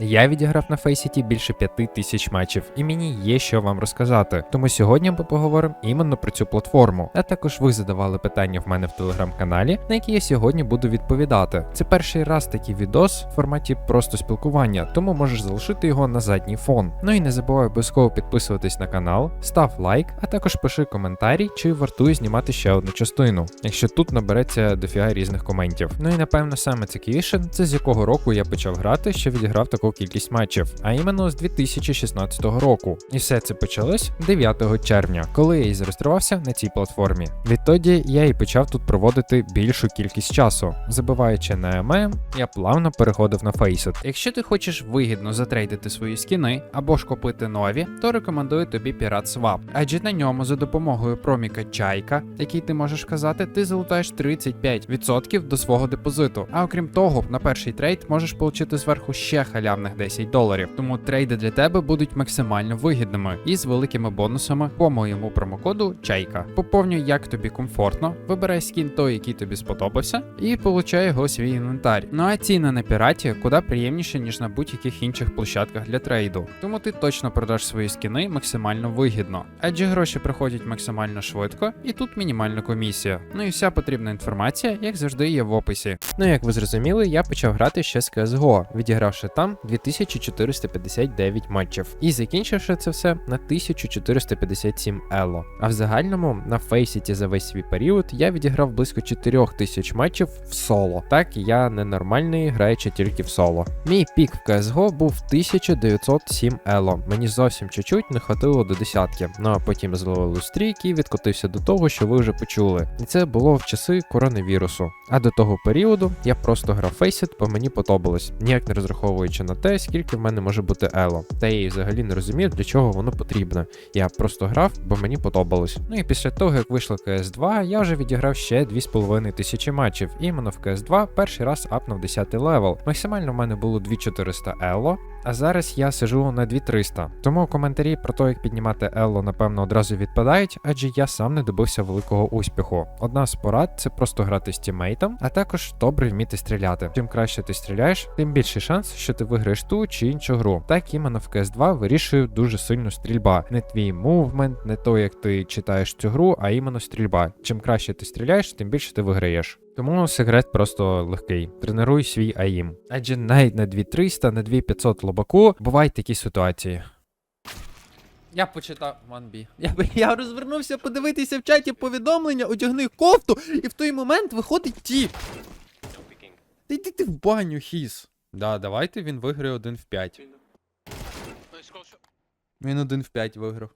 Я відіграв на Фейсіті більше п'яти тисяч матчів, і мені є що вам розказати. Тому сьогодні ми поговоримо іменно про цю платформу. А також ви задавали питання в мене в телеграм-каналі, на які я сьогодні буду відповідати. Це перший раз такий відос в форматі просто спілкування, тому можеш залишити його на задній фон. Ну і не забувай обов'язково підписуватись на канал, став лайк, а також пиши коментарі, чи вартує знімати ще одну частину, якщо тут набереться дофіга різних коментів. Ну і напевно саме цікавіше, це з якого року я почав грати, що відіграв таку кількість матчів, а іменно з 2016 року. І все це почалось 9 червня, коли я і зареєструвався на цій платформі. Відтоді я і почав тут проводити більшу кількість часу. Забиваючи на ММ, я плавно переходив на Faceit. Якщо ти хочеш вигідно затрейдити свої скіни або ж купити нові, то рекомендую тобі Pirate Swap. Адже на ньому за допомогою проміка Чайка, який ти можеш казати, ти залутаєш 35% до свого депозиту. А окрім того, на перший трейд можеш отримати зверху ще халявних 10 доларів. Тому трейди для тебе будуть максимально вигідними і з великими бонусами по моєму промокоду Чайка. Поповнюй як тобі комфортно, вибирай скін той, який тобі сподобався, і получай його свій інвентар. Ну а ціни на піраті куди приємніше, ніж на будь-яких інших площадках для трейду. Тому ти точно продаш свої скіни максимально вигідно. Адже гроші приходять максимально швидко, і тут мінімальна комісія. Ну і вся потрібна інформація, як завжди, є в описі. Ну, як ви зрозуміли, я почав грати ще з CSGO, відігравши там 2459 матчів, і закінчивши це все на 1457 ело. А в загальному на Фейсіті за весь свій період я відіграв близько 4000 матчів в соло. Так, я ненормальний, граючи тільки в соло. Мій пік в CSGO був 1907 ело. Мені зовсім чуть-чуть не хватило до десятки. Ну а потім зловили стрік і відкотився до того, що ви вже почули. І це було в часи коронавірусу. А до того періоду я просто грав Faceit, бо мені подобалось, ніяк не розраховуючи на те, скільки в мене може бути ело. Та я її взагалі не розумів, для чого воно потрібно. Я просто грав, бо мені подобалось. Ну і після того, як вийшло CS2, я вже відіграв ще 2,5 тисячі матчів. Іменно в CS2 перший раз апнув 10 левел. Максимально в мене було 2400 ело. А зараз я сижу на 2300. Тому коментарі про те, як піднімати Елло, напевно, одразу відпадають, адже я сам не добився великого успіху. Одна з порад це просто грати з тіммейтом, а також добре вміти стріляти. Чим краще ти стріляєш, тим більший шанс, що ти виграєш ту чи іншу гру. Так іменно в CS2 вирішує дуже сильно стрільба. Не твій мувмент, не то, як ти читаєш цю гру, а іменно стрільба. Чим краще ти стріляєш, тим більше ти виграєш. Тому секрет просто легкий. Тренуй свій АІМ. Адже навіть на 2300, на 2500 лобаку бувають такі ситуації. Я почитав 1B. Я, я розвернувся подивитися в чаті повідомлення, одягни кофту, і в той момент виходить тіп. Та йди ти в баню, хіс. Да, давайте він виграє 1 в 5. Він 1 в 5 виграв.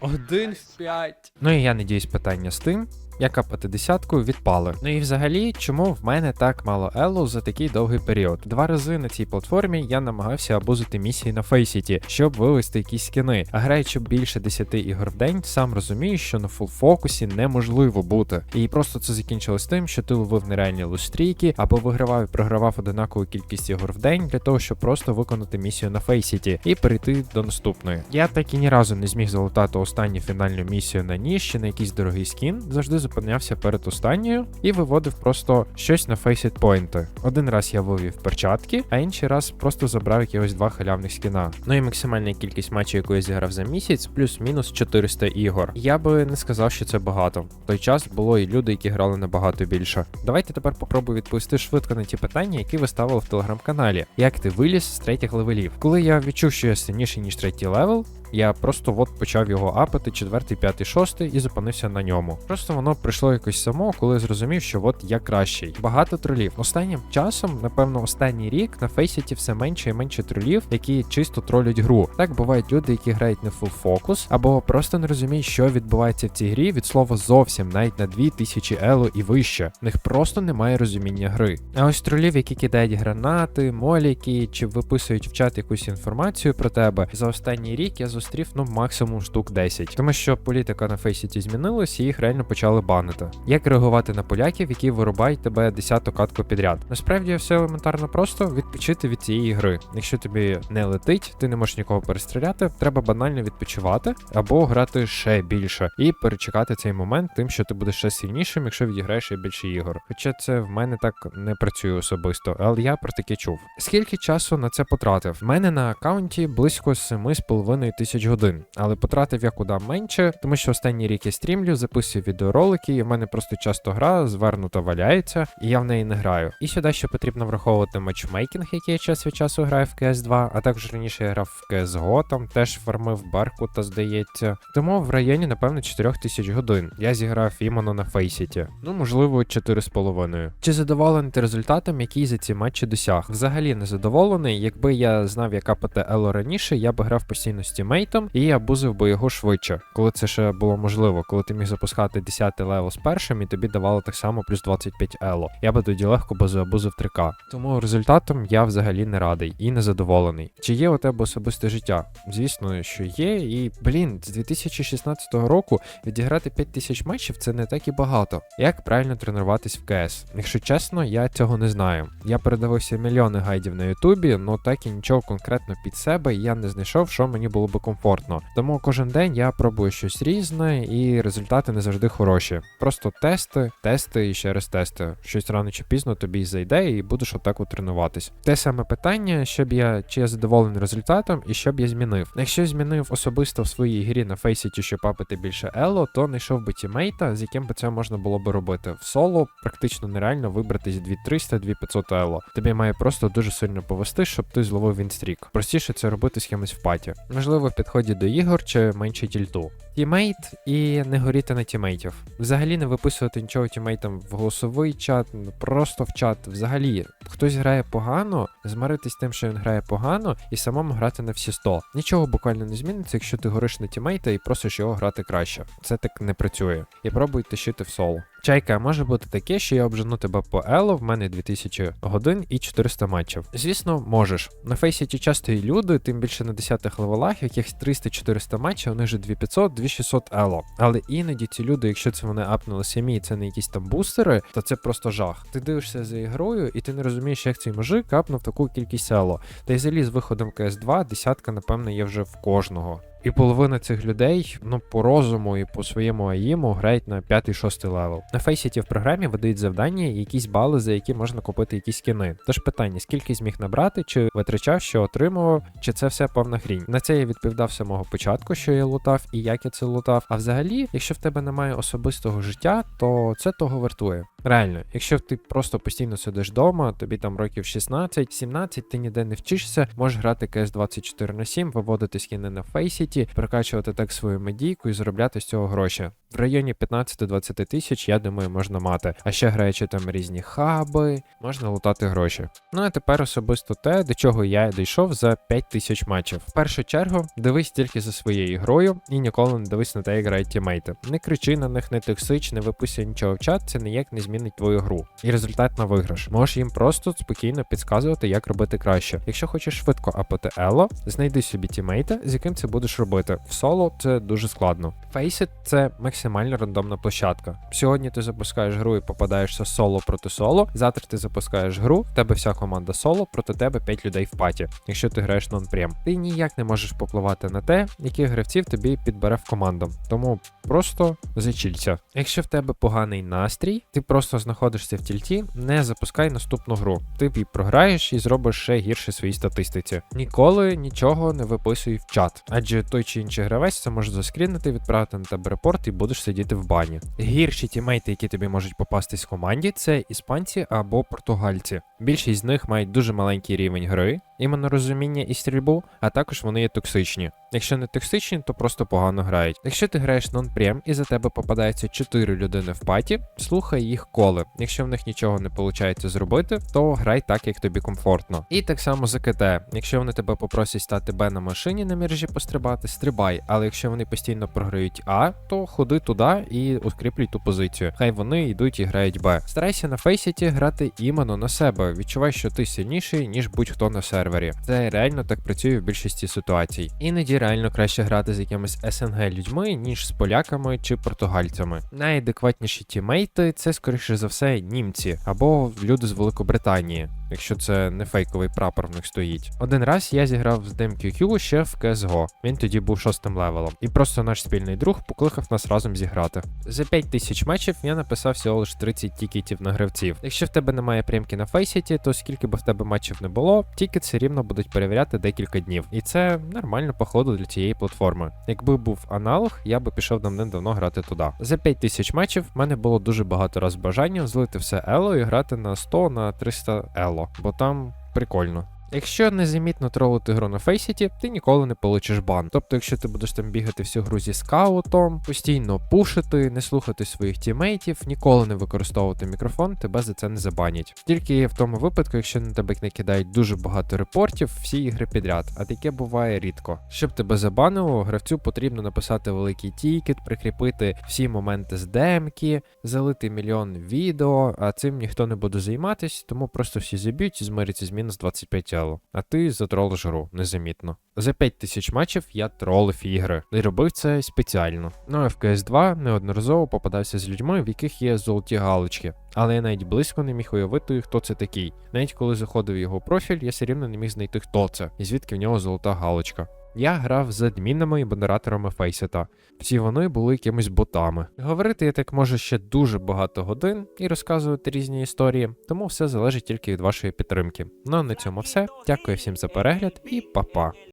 Один в 5. Ну і я надіюсь, питання з тим, як капати десятку відпали. Ну і взагалі, чому в мене так мало ело за такий довгий період? Два рази на цій платформі я намагався абузити місії на Фейсіті, щоб вивести якісь скини. А граючи більше 10 ігор в день, сам розумію, що на фул фокусі неможливо бути. І просто це закінчилось тим, що ти ловив нереальні лустрійки або вигравав і програвав одинакову кількість ігор в день для того, щоб просто виконати місію на Фейсіті і перейти до наступної. Я так і ні разу не зміг залутати останню фінальну місію на ніж чи на якийсь дорогий скін. Завжди зупинявся перед останньою і виводив просто щось на поінти. Один раз я вивів перчатки, а інший раз просто забрав якихось два халявних скіна. Ну і максимальна кількість матчів, яку я зіграв за місяць, плюс-мінус 400 ігор. Я би не сказав, що це багато. В той час було і люди, які грали набагато більше. Давайте тепер попробую відповісти швидко на ті питання, які ви ставили в телеграм-каналі. Як ти виліз з третіх левелів? Коли я відчув, що я сильніший ніж третій левел, я просто от почав його апати, четвертий, п'ятий, шостий, і зупинився на ньому. Просто воно прийшло якось само, коли зрозумів, що от я кращий. Багато тролів. Останнім часом, напевно, останній рік на фейсіті все менше і менше тролів, які чисто тролять гру. Так бувають люди, які грають не фул фокус, або просто не розуміють, що відбувається в цій грі від слова зовсім, навіть на 2000 ело і вище. В них просто немає розуміння гри. А ось тролів, які кидають гранати, моліки чи виписують в чат якусь інформацію про тебе, за останній рік я зустрів ну максимум штук 10. Тому що політика на Фейсіті змінилась і їх реально почали банити. Як реагувати на поляків, які вирубають тебе десяту катку підряд? Насправді все елементарно просто відпочити від цієї гри. Якщо тобі не летить, ти не можеш нікого перестріляти, треба банально відпочивати або грати ще більше і перечекати цей момент тим, що ти будеш ще сильнішим, якщо відіграєш ще більше ігор. Хоча це в мене так не працює особисто, але я про таке чув. Скільки часу на це потратив? В мене на аккаунті близько 7,5 тисяч годин, але потратив я куди менше, тому що останній рік я стрімлю, записую відеоролики, і в мене просто часто гра звернута валяється, і я в неї не граю. І сюди ще потрібно враховувати матчмейкінг, який я час від часу граю в CS 2, а також раніше я грав в CSGO, там теж фармив Баркута, здається. Тому в районі, напевно, 4 тисяч годин. Я зіграв іменно на Фейсіті. Ну, можливо, 4,5. Чи задоволений ти результатом, який за ці матчі досяг? Взагалі не задоволений. Якби я знав, яка ПТ Ело раніше, я би грав постійно з тімейтом і я бузив би його швидше, коли це ще було можливо, коли ти міг запускати 10 левел з першим і тобі давало так само плюс 25 ело. Я би тоді легко би забузив 3К. Тому результатом я взагалі не радий і не задоволений. Чи є у тебе особисте життя? Звісно, що є, і блін, з 2016 року відіграти 5000 матчів це не так і багато. Як правильно тренуватись в КС? Якщо чесно, я цього не знаю. Я передивився мільйони гайдів на Ютубі, но так і нічого конкретно під себе я не знайшов, що мені було би комфортно. Тому кожен день я пробую щось різне, і результати не завжди хороші. Просто тести, тести і ще раз тести. Щось рано чи пізно тобі зайде, і будеш отак от тренуватись. Те саме питання, щоб я чи я задоволений результатом і що б я змінив. Якщо змінив особисто в своїй грі на фейсіті, щоб папити більше ело, то знайшов би тімейта, з яким би це можна було би робити. В соло практично нереально вибратись 2300-2500 ело. Тобі має просто дуже сильно повести, щоб ти зловив вінстрік. Простіше це робити з кимось в паті. Можливо, підході до ігор чи менше тільту. Тімейт і не горіти на тімейтів. Взагалі не виписувати нічого тімейтам в голосовий чат, просто в чат. Взагалі, хтось грає погано, змиритись тим, що він грає погано, і самому грати на всі 100. Нічого буквально не зміниться, якщо ти гориш на тімейта і просиш його грати краще. Це так не працює. І пробуй тащити в соло. Чайка, може бути таке, що я обжену тебе по ело, в мене 2000 годин і 400 матчів. Звісно, можеш. На фейсіті часто є люди, тим більше на 10-х левелах, яких 300-400 матчів, у них же 2500-2600 ело. Але іноді ці люди, якщо це вони апнули самі, і це не якісь там бустери, то це просто жах. Ти дивишся за ігрою, і ти не розумієш, як цей мужик апнув таку кількість ело. Та й взагалі з виходом КС2 десятка, напевно, є вже в кожного. І половина цих людей, ну по розуму і по своєму аїму грають на 5-6 левел. На фейсіті в програмі видають завдання і якісь бали, за які можна купити якісь скіни. Тож питання, скільки зміг набрати, чи витрачав, що отримував, чи це все повна хрінь. На це я відповідав самого початку, що я лутав і як я це лутав. А взагалі, якщо в тебе немає особистого життя, то це того вартує. Реально, якщо ти просто постійно сидиш вдома, тобі там років 16-17, ти ніде не вчишся, можеш грати КС 24 на 7, виводити скіни на фейсіті, прокачувати так свою медійку і заробляти з цього гроші. В районі 15-20 тисяч, я думаю, можна мати. А ще граючи там різні хаби, можна лутати гроші. Ну а тепер особисто те, до чого я дійшов за 5 тисяч матчів. В першу чергу дивись тільки за своєю грою і ніколи не дивись на те, як грають тімейти. Не кричи на них, не токсич, не виписуй нічого в чат, це ніяк не змінить твою гру. І результат на виграш. Можеш їм просто спокійно підказувати, як робити краще. Якщо хочеш швидко апати ело, знайди собі тімейта, з яким це будеш робити. В соло це дуже складно. Faceit – це максимально рандомна площадка. Сьогодні ти запускаєш гру і попадаєшся соло проти соло. Завтра ти запускаєш гру, в тебе вся команда соло, проти тебе 5 людей в паті, якщо ти граєш нон-прем. Ти ніяк не можеш попливати на те, яких гравців тобі підбере в команду. Тому просто зачілься. Якщо в тебе поганий настрій, ти просто знаходишся в тільті, не запускай наступну гру. Ти її програєш і зробиш ще гірше своїй статистиці. Ніколи нічого не виписуй в чат, адже той чи інший гравець це може заскрінити, відправити на тебе репорт і будеш сидіти в бані. Гірші тімейти, які тобі можуть попастись в команді, це іспанці або португальці. Більшість з них мають дуже маленький рівень гри, іменно розуміння і стрільбу, а також вони є токсичні. Якщо не токсичні, то просто погано грають. Якщо ти граєш нон-прем і за тебе попадається 4 людини в паті, слухай їх коли. Якщо в них нічого не виходить зробити, то грай так, як тобі комфортно. І так само за КТ. Якщо вони тебе попросять стати Б на машині на міржі пострибати, стрибай. Але якщо вони постійно програють А, то ходи туди і ускріплюй ту позицію. Хай вони йдуть і грають Б. Старайся на фейсіті грати іменно на себе. відчуваєш, що ти сильніший, ніж будь-хто на сервері. Це реально так працює в більшості ситуацій. Іноді реально краще грати з якимись СНГ людьми, ніж з поляками чи португальцями. Найадекватніші тімейти це скоріше за все німці або люди з Великобританії. Якщо це не фейковий прапор в них стоїть. Один раз я зіграв з DMQQ ще в CSGO. Він тоді був шостим левелом. І просто наш спільний друг покликав нас разом зіграти. За 5 тисяч матчів я написав всього лише 30 тікетів на гравців. Якщо в тебе немає прямки на фейсіті, то скільки би в тебе матчів не було, тікет все рівно будуть перевіряти декілька днів. І це нормально по ходу для цієї платформи. Якби був аналог, я би пішов давним-давно грати туди. За 5 тисяч матчів в мене було дуже багато раз бажання злити все ело і грати на 100 на 300 ело, бо там прикольно. Якщо незамітно тролити гру на фейсіті, ти ніколи не получиш бан. Тобто, якщо ти будеш там бігати всю гру зі скаутом, постійно пушити, не слухати своїх тімейтів, ніколи не використовувати мікрофон, тебе за це не забанять. Тільки в тому випадку, якщо на тебе не кидають дуже багато репортів, всі ігри підряд, а таке буває рідко. Щоб тебе забанило, гравцю потрібно написати великий тікет, прикріпити всі моменти з демки, залити мільйон відео, а цим ніхто не буде займатися, тому просто всі заб'ють і змиряться з мінус 25 тіло. А ти затролиш гру незамітно. За 5 тисяч матчів я тролив ігри і робив це спеціально. Ну а в CS2 неодноразово попадався з людьми, в яких є золоті галочки. Але я навіть близько не міг уявити, хто це такий. Навіть коли заходив в його профіль, я все рівно не міг знайти, хто це, і звідки в нього золота галочка. Я грав з адмінами і модераторами Фейсета. Всі вони були якимись ботами. Говорити я так можу ще дуже багато годин і розказувати різні історії, тому все залежить тільки від вашої підтримки. Ну а на цьому все. Дякую всім за перегляд і па-па.